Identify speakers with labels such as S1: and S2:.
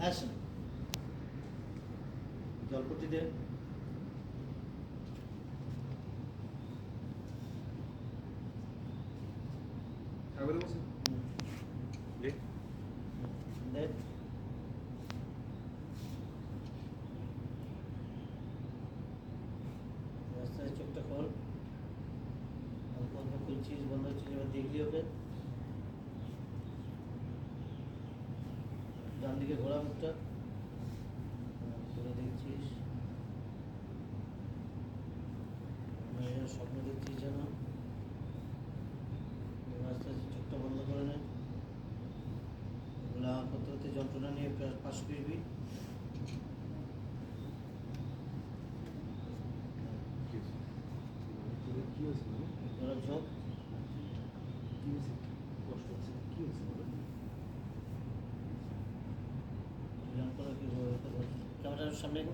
S1: Action জলপটি দে চোখটা খোল। অল্প অল্প খুলছিস বন্ধ হচ্ছিস এবার দেখলি ওকে ডান দিকে ঘোরা মুখটা। ঘুরে দেখছিস। স্বপ্ন দেখছিস যেন। আস্তে আস্তে চোখটা বন্ধ করে নে এগুলো করতে যন্ত্রণা নিয়ে পাশ ফিরবি
S2: কি মানে?
S1: ঝোঁক
S2: কি হয়েছে?
S1: Deus, amigo.